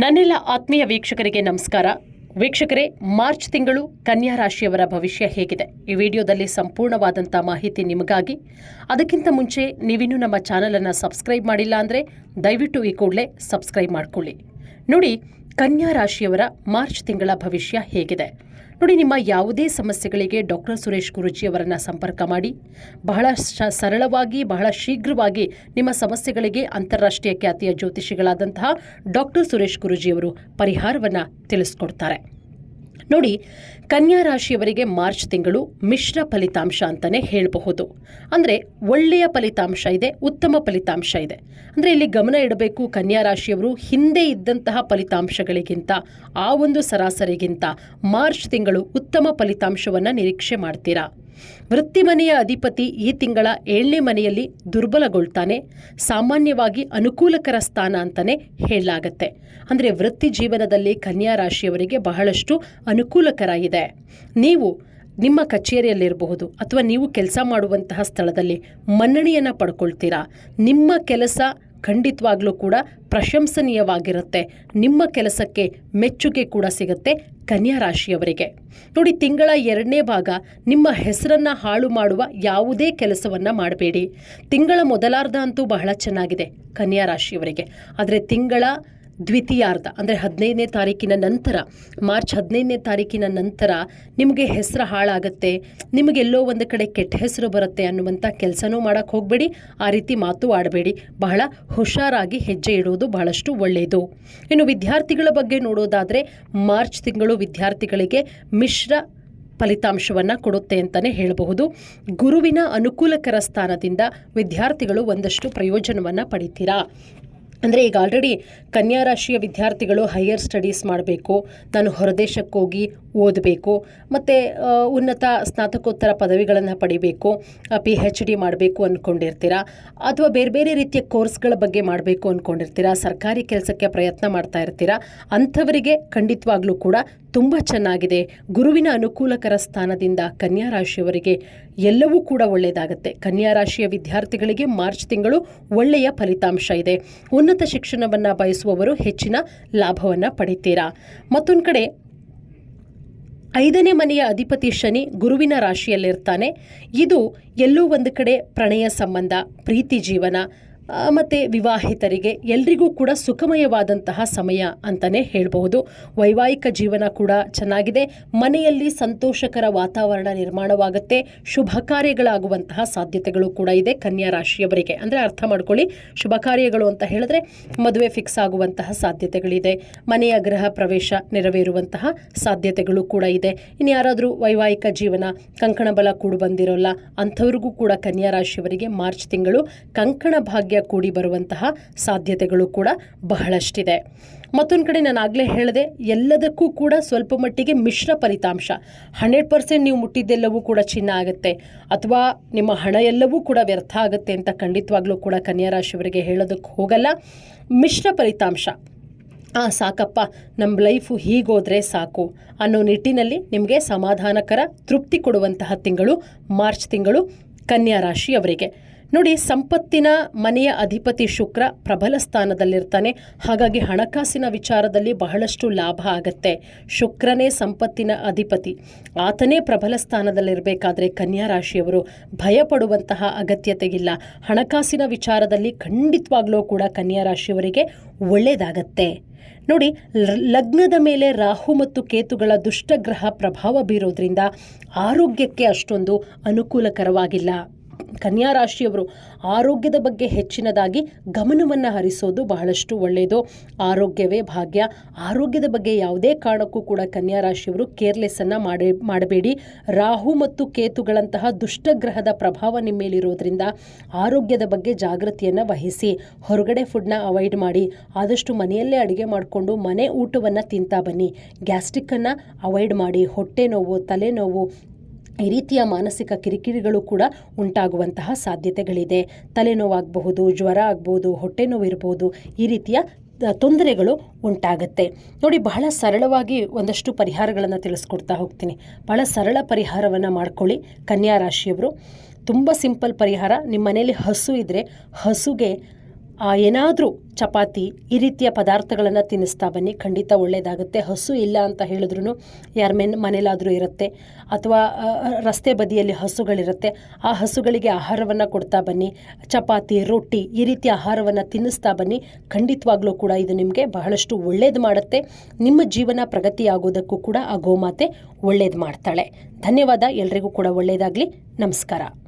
ನನ್ನೆಲ್ಲ ಆತ್ಮೀಯ ವೀಕ್ಷಕರಿಗೆ ನಮಸ್ಕಾರ. ವೀಕ್ಷಕರೇ, ಮಾರ್ಚ್ ತಿಂಗಳು ಕನ್ಯಾ ರಾಶಿಯವರ ಭವಿಷ್ಯ ಹೇಗಿದೆ? ಈ ವಿಡಿಯೋದಲ್ಲಿ ಸಂಪೂರ್ಣವಾದಂಥ ಮಾಹಿತಿ ನಿಮಗಾಗಿ. ಅದಕ್ಕಿಂತ ಮುಂಚೆ ನೀವಿನ್ನೂ ನಮ್ಮ ಚಾನಲನ್ನು ಸಬ್ಸ್ಕ್ರೈಬ್ ಮಾಡಿಲ್ಲ ಅಂದರೆ ದಯವಿಟ್ಟು ಈ ಕೂಡಲೇ ಸಬ್ಸ್ಕ್ರೈಬ್ ಮಾಡಿಕೊಳ್ಳಿ. ನೋಡಿ, ಕನ್ಯಾ ರಾಶಿಯವರ ಮಾರ್ಚ್ ತಿಂಗಳ ಭವಿಷ್ಯ ಹೇಗಿದೆ. ನೋಡಿ, ನಿಮ್ಮ ಯಾವುದೇ ಸಮಸ್ಯೆಗಳಿಗೆ ಡಾಕ್ಟರ್ ಸುರೇಶ್ ಗುರುಜಿ ಅವರನ್ನು ಸಂಪರ್ಕ ಮಾಡಿ. ಬಹಳ ಸರಳವಾಗಿ, ಬಹಳ ಶೀಘ್ರವಾಗಿ ನಿಮ್ಮ ಸಮಸ್ಯೆಗಳಿಗೆ ಅಂತಾರಾಷ್ಟ್ರೀಯ ಖ್ಯಾತಿಯ ಜ್ಯೋತಿಷಿಗಳಾದಂತಹ ಡಾಕ್ಟರ್ ಸುರೇಶ್ ಗುರುಜಿಯವರು ಪರಿಹಾರವನ್ನು ತಿಳಿಸ್ಕೊಡ್ತಾರೆ. ನೋಡಿ, ಕನ್ಯಾ ರಾಶಿಯವರಿಗೆ ಮಾರ್ಚ್ ತಿಂಗಳು ಮಿಶ್ರ ಫಲಿತಾಂಶ ಅಂತಲೇ ಹೇಳಬಹುದು. ಅಂದರೆ ಒಳ್ಳೆಯ ಫಲಿತಾಂಶ ಇದೆ, ಉತ್ತಮ ಫಲಿತಾಂಶ ಇದೆ. ಅಂದರೆ ಇಲ್ಲಿ ಗಮನ ಇಡಬೇಕು ಕನ್ಯಾ ರಾಶಿಯವರು ಹಿಂದೆ ಇದ್ದಂತಹ ಫಲಿತಾಂಶಗಳಿಗಿಂತ, ಆ ಒಂದು ಸರಾಸರಿಗಿಂತ ಮಾರ್ಚ್ ತಿಂಗಳು ಉತ್ತಮ ಫಲಿತಾಂಶವನ್ನು ನಿರೀಕ್ಷೆ ಮಾಡ್ತೀರಾ? ವೃತ್ತಿ ಮನೆಯ ಅಧಿಪತಿ ಈ ತಿಂಗಳ ಏಳನೇ ಮನೆಯಲ್ಲಿ ದುರ್ಬಲಗೊಳ್ತಾನೆ. ಸಾಮಾನ್ಯವಾಗಿ ಅನುಕೂಲಕರ ಸ್ಥಾನ ಅಂತಲೇ ಹೇಳಲಾಗತ್ತೆ. ಅಂದರೆ ವೃತ್ತಿ ಜೀವನದಲ್ಲಿ ಕನ್ಯಾ ರಾಶಿಯವರಿಗೆ ಬಹಳಷ್ಟು ಅನುಕೂಲಕರ ಇದೆ ನೀವು ನಿಮ್ಮ ಕಚೇರಿಯಲ್ಲಿರಬಹುದು ಅಥವಾ ನೀವು ಕೆಲಸ ಮಾಡುವಂತಹ ಸ್ಥಳದಲ್ಲಿ ಮನ್ನಣೆಯನ್ನು ಪಡ್ಕೊಳ್ತೀರಾ. ನಿಮ್ಮ ಕೆಲಸ ಖಂಡಿತವಾಗ್ಲೂ ಕೂಡ ಪ್ರಶಂಸನೀಯವಾಗಿರುತ್ತೆ. ನಿಮ್ಮ ಕೆಲಸಕ್ಕೆ ಮೆಚ್ಚುಗೆ ಕೂಡ ಸಿಗುತ್ತೆ ಕನ್ಯಾ ರಾಶಿಯವರಿಗೆ. ನೋಡಿ, ತಿಂಗಳ ಎರಡನೇ ಭಾಗ, ನಿಮ್ಮ ಹೆಸರನ್ನು ಹಾಳು ಮಾಡುವ ಯಾವುದೇ ಕೆಲಸವನ್ನು ಮಾಡಬೇಡಿ. ತಿಂಗಳ ಮೊದಲಾರ್ಧ ಅಂತೂ ಬಹಳ ಚೆನ್ನಾಗಿದೆ ಕನ್ಯಾ ರಾಶಿಯವರಿಗೆ. ಆದರೆ ತಿಂಗಳ ದ್ವಿತೀಯಾರ್ಧ, ಅಂದರೆ ಹದಿನೈದನೇ ತಾರೀಕಿನ ನಂತರ, ಮಾರ್ಚ್ ಹದಿನೈದನೇ ತಾರೀಕಿನ ನಂತರ ನಿಮಗೆ ಹೆಸರು ಹಾಳಾಗುತ್ತೆ ನಿಮಗೆಲ್ಲೋ ಒಂದು ಕಡೆ ಕೆಟ್ಟ ಹೆಸರು ಬರುತ್ತೆ ಅನ್ನುವಂಥ ಕೆಲಸನೂ ಮಾಡೋಕ್ಕೆ ಹೋಗಬೇಡಿ, ಆ ರೀತಿ ಮಾತು ಆಡಬೇಡಿ. ಬಹಳ ಹುಷಾರಾಗಿ ಹೆಜ್ಜೆ ಇಡುವುದು ಬಹಳಷ್ಟು ಒಳ್ಳೆಯದು ಇನ್ನು ವಿದ್ಯಾರ್ಥಿಗಳ ಬಗ್ಗೆ ನೋಡೋದಾದರೆ, ಮಾರ್ಚ್ ತಿಂಗಳು ವಿದ್ಯಾರ್ಥಿಗಳಿಗೆ ಮಿಶ್ರ ಫಲಿತಾಂಶವನ್ನು ಕೊಡುತ್ತೆ ಅಂತಲೇ ಹೇಳಬಹುದು. ಗುರುವಿನ ಅನುಕೂಲಕರ ಸ್ಥಾನದಿಂದ ವಿದ್ಯಾರ್ಥಿಗಳು ಒಂದಷ್ಟು ಪ್ರಯೋಜನವನ್ನು ಪಡಿತೀರಾ? ಅಂದರೆ ಈಗ ಆಲ್ರೆಡಿ ಕನ್ಯಾ ರಾಶಿಯ ವಿದ್ಯಾರ್ಥಿಗಳು ಹೈಯರ್ ಸ್ಟಡೀಸ್ ಮಾಡಬೇಕು, ನಾನು ಹೊರದೇಶಕ್ಕೆ ಹೋಗಿ ಓದಬೇಕು, ಮತ್ತು ಉನ್ನತ ಸ್ನಾತಕೋತ್ತರ ಪದವಿಗಳನ್ನು ಪಡಿಬೇಕು ಪಿ ಹೆಚ್ ಡಿ ಮಾಡಬೇಕು ಅಂದ್ಕೊಂಡಿರ್ತೀರಾ ಅಥವಾ ಬೇರೆ ಬೇರೆ ರೀತಿಯ ಕೋರ್ಸ್ಗಳ ಬಗ್ಗೆ ಮಾಡಬೇಕು ಅಂದ್ಕೊಂಡಿರ್ತೀರಾ ಸರ್ಕಾರಿ ಕೆಲಸಕ್ಕೆ ಪ್ರಯತ್ನ ಮಾಡ್ತಾ ಇರ್ತೀರಾ? ಅಂಥವರಿಗೆ ಖಂಡಿತವಾಗ್ಲೂ ಕೂಡ ತುಂಬ ಚೆನ್ನಾಗಿದೆ. ಗುರುವಿನ ಅನುಕೂಲಕರ ಸ್ಥಾನದಿಂದ ಕನ್ಯಾ ರಾಶಿಯವರಿಗೆ ಎಲ್ಲವೂ ಕೂಡ ಒಳ್ಳೆಯದಾಗುತ್ತೆ ಕನ್ಯಾ ರಾಶಿಯ ವಿದ್ಯಾರ್ಥಿಗಳಿಗೆ ಮಾರ್ಚ್ ತಿಂಗಳು ಒಳ್ಳೆಯ ಫಲಿತಾಂಶ ಇದೆ. ಉನ್ನತ ಶಿಕ್ಷಣವನ್ನು ಬಯಸುವವರು ಹೆಚ್ಚಿನ ಲಾಭವನ್ನು ಪಡಿತೀರಾ? ಮತ್ತೊಂದು ಕಡೆ, ಐದನೇ ಮನೆಯ ಅಧಿಪತಿ ಶನಿ ಗುರುವಿನ ರಾಶಿಯಲ್ಲಿರ್ತಾನೆ. ಇದು ಎಲ್ಲೋ ಒಂದು ಕಡೆ ಪ್ರಣಯ ಸಂಬಂಧ, ಪ್ರೀತಿ ಜೀವನ ಮತ್ತು ವಿವಾಹಿತರಿಗೆ ಎಲ್ರಿಗೂ ಕೂಡ ಸುಖಮಯವಾದಂತಹ ಸಮಯ ಅಂತಲೇ ಹೇಳಬಹುದು. ವೈವಾಹಿಕ ಜೀವನ ಕೂಡ ಚೆನ್ನಾಗಿದೆ. ಮನೆಯಲ್ಲಿ ಸಂತೋಷಕರ ವಾತಾವರಣ ನಿರ್ಮಾಣವಾಗುತ್ತೆ. ಶುಭ ಕಾರ್ಯಗಳಾಗುವಂತಹ ಸಾಧ್ಯತೆಗಳು ಕೂಡ ಇದೆ ಕನ್ಯಾ ರಾಶಿಯವರಿಗೆ. ಅಂದರೆ ಅರ್ಥ ಮಾಡ್ಕೊಳ್ಳಿ, ಶುಭ ಕಾರ್ಯಗಳು ಅಂತ ಹೇಳಿದ್ರೆ ಮದುವೆ ಫಿಕ್ಸ್ ಆಗುವಂತಹ ಸಾಧ್ಯತೆಗಳಿದೆ. ಮನೆಯ ಗೃಹ ಪ್ರವೇಶ ನೆರವೇರುವಂತಹ ಸಾಧ್ಯತೆಗಳು ಕೂಡ ಇದೆ. ಇನ್ಯಾರಾದರೂ ವೈವಾಹಿಕ ಜೀವನ, ಕಂಕಣ ಬಲ ಕೂಡ ಬಂದಿರೋಲ್ಲ, ಅಂಥವ್ರಿಗೂ ಕೂಡ ಕನ್ಯಾ ರಾಶಿಯವರಿಗೆ ಮಾರ್ಚ್ ತಿಂಗಳು ಕಂಕಣ ಭಾಗ್ಯ ಕೂಡಿ ಬರುವಂತಹ ಸಾಧ್ಯತೆಗಳು ಕೂಡ ಬಹಳಷ್ಟಿದೆ. ಮತ್ತೊಂದು ಕಡೆ ನಾನು ಆಗಲೇ ಹೇಳಿದೆ, ಎಲ್ಲದಕ್ಕೂ ಕೂಡ ಸ್ವಲ್ಪ ಮಟ್ಟಿಗೆ ಮಿಶ್ರ ಫಲಿತಾಂಶ. ಹಂಡ್ರೆಡ್ ಪರ್ಸೆಂಟ್ ನೀವು ಮುಟ್ಟಿದ್ದೆಲ್ಲವೂ ಕೂಡ ಚಿನ್ನ ಆಗುತ್ತೆ. ಅಥವಾ ನಿಮ್ಮ ಹಣ ಎಲ್ಲವೂ ಕೂಡ ವ್ಯರ್ಥ ಆಗುತ್ತೆ ಅಂತ ಖಂಡಿತವಾಗ್ಲೂ ಕೂಡ ಕನ್ಯಾ ರಾಶಿಯವರಿಗೆ ಹೇಳೋದಕ್ಕೆ ಹೋಗಲ್ಲ. ಮಿಶ್ರ ಫಲಿತಾಂಶ. ಆ, ಸಾಕಪ್ಪ ನಮ್ಮ ಲೈಫು ಹೀಗೋದ್ರೆ ಸಾಕು ಅನ್ನೋ ನಿಟ್ಟಿನಲ್ಲಿ ನಿಮಗೆ ಸಮಾಧಾನಕರ ತೃಪ್ತಿ ಕೊಡುವಂತಹ ತಿಂಗಳು ಮಾರ್ಚ್ ತಿಂಗಳು ಕನ್ಯಾ ರಾಶಿಯವರಿಗೆ ನೋಡಿ, ಸಂಪತ್ತಿನ ಮನೆಯ ಅಧಿಪತಿ ಶುಕ್ರ ಪ್ರಬಲ ಸ್ಥಾನದಲ್ಲಿರ್ತಾನೆ. ಹಾಗಾಗಿ ಹಣಕಾಸಿನ ವಿಚಾರದಲ್ಲಿ ಬಹಳಷ್ಟು ಲಾಭ ಆಗತ್ತೆ. ಶುಕ್ರನೇ ಸಂಪತ್ತಿನ ಅಧಿಪತಿ. ಆತನೇ ಪ್ರಬಲ ಸ್ಥಾನದಲ್ಲಿರಬೇಕಾದ್ರೆ ಕನ್ಯಾ ರಾಶಿಯವರು ಭಯಪಡುವಂತಹ ಅಗತ್ಯತೆಗಿಲ್ಲ ಹಣಕಾಸಿನ ವಿಚಾರದಲ್ಲಿ ಖಂಡಿತವಾಗ್ಲೂ ಕೂಡ ಕನ್ಯಾ ರಾಶಿಯವರಿಗೆ ಒಳ್ಳೆಯದಾಗತ್ತೆ ನೋಡಿ ಲಗ್ನದ ಮೇಲೆ ರಾಹು ಮತ್ತು ಕೇತುಗಳ ದುಷ್ಟಗ್ರಹ ಪ್ರಭಾವ ಬೀರೋದ್ರಿಂದ ಆರೋಗ್ಯಕ್ಕೆ ಅಷ್ಟೊಂದು ಅನುಕೂಲಕರವಾಗಿಲ್ಲ. ಕನ್ಯಾ ರಾಶಿಯವರು ಆರೋಗ್ಯದ ಬಗ್ಗೆ ಹೆಚ್ಚಿನದಾಗಿ ಗಮನವನ್ನು ಹರಿಸೋದು ಬಹಳಷ್ಟು ಒಳ್ಳೆಯದು ಆರೋಗ್ಯವೇ ಭಾಗ್ಯ. ಆರೋಗ್ಯದ ಬಗ್ಗೆ ಯಾವುದೇ ಕಾರಣಕ್ಕೂ ಕೂಡ ಕನ್ಯಾ ರಾಶಿಯವರು ಕೇರ್ಲೆಸ್ಸನ್ನು ಮಾಡಿ, ಮಾಡಬೇಡಿ. ರಾಹು ಮತ್ತು ಕೇತುಗಳಂತಹ ದುಷ್ಟಗ್ರಹದ ಪ್ರಭಾವ ನಿಮ್ಮ ಮೇಲಿರೋದ್ರಿಂದ ಆರೋಗ್ಯದ ಬಗ್ಗೆ ಜಾಗೃತಿಯನ್ನು ವಹಿಸಿ, ಹೊರಗಡೆ ಫುಡ್ನ ಅವಾಯ್ಡ್ ಮಾಡಿ, ಆದಷ್ಟು ಮನೆಯಲ್ಲೇ ಅಡುಗೆ ಮಾಡಿಕೊಂಡು ಮನೆ ಊಟವನ್ನು ತಿಂತಾ ಬನ್ನಿ. ಗ್ಯಾಸ್ಟ್ರಿಕ್ಕನ್ನು ಅವಾಯ್ಡ್ ಮಾಡಿ, ಹೊಟ್ಟೆ ನೋವು, ತಲೆನೋವು ಈ ರೀತಿಯ ಮಾನಸಿಕ ಕಿರಿಕಿರಿಗಳು ಕೂಡ ಉಂಟಾಗುವಂತಹ ಸಾಧ್ಯತೆಗಳಿದೆ. ತಲೆನೋವಾಗಬಹುದು, ಜ್ವರ ಆಗ್ಬೋದು ಹೊಟ್ಟೆ ನೋವು ಇರ್ಬೋದು ಈ ರೀತಿಯ ತೊಂದರೆಗಳು ಉಂಟಾಗುತ್ತೆ. ನೋಡಿ, ಬಹಳ ಸರಳವಾಗಿ ಒಂದಷ್ಟು ಪರಿಹಾರಗಳನ್ನು ತಿಳಿಸ್ಕೊಡ್ತಾ ಹೋಗ್ತೀನಿ. ಬಹಳ ಸರಳ ಪರಿಹಾರವನ್ನು ಮಾಡ್ಕೊಳ್ಳಿ ಕನ್ಯಾ ರಾಶಿಯವರು. ತುಂಬ ಸಿಂಪಲ್ ಪರಿಹಾರ. ನಿಮ್ಮ ಮನೆಯಲ್ಲಿ ಹಸು ಇದ್ದರೆ ಹಸುಗೆ ಏನಾದರೂ ಚಪಾತಿ ಈ ರೀತಿಯ ಪದಾರ್ಥಗಳನ್ನು ತಿನ್ನಿಸ್ತಾ ಬನ್ನಿ. ಖಂಡಿತ ಒಳ್ಳೆಯದಾಗುತ್ತೆ ಹಸು ಇಲ್ಲ ಅಂತ ಹೇಳಿದ್ರು ಯಾರ ಮೆನ್ ಮನೇಲಾದರೂ ಇರುತ್ತೆ. ಅಥವಾ ರಸ್ತೆ ಬದಿಯಲ್ಲಿ ಹಸುಗಳಿರುತ್ತೆ. ಆ ಹಸುಗಳಿಗೆ ಆಹಾರವನ್ನು ಕೊಡ್ತಾ ಬನ್ನಿ. ಚಪಾತಿ, ರೊಟ್ಟಿ ಈ ರೀತಿಯ ಆಹಾರವನ್ನು ತಿನ್ನಿಸ್ತಾ ಬನ್ನಿ. ಖಂಡಿತವಾಗ್ಲೂ ಕೂಡ ಇದು ನಿಮಗೆ ಬಹಳಷ್ಟು ಒಳ್ಳೇದು ಮಾಡುತ್ತೆ. ನಿಮ್ಮ ಜೀವನ ಪ್ರಗತಿಯಾಗೋದಕ್ಕೂ ಕೂಡ ಆ ಗೋಮಾತೆ ಒಳ್ಳೇದು ಮಾಡ್ತಾಳೆ. ಧನ್ಯವಾದ. ಎಲ್ರಿಗೂ ಕೂಡ ಒಳ್ಳೆಯದಾಗಲಿ ನಮಸ್ಕಾರ.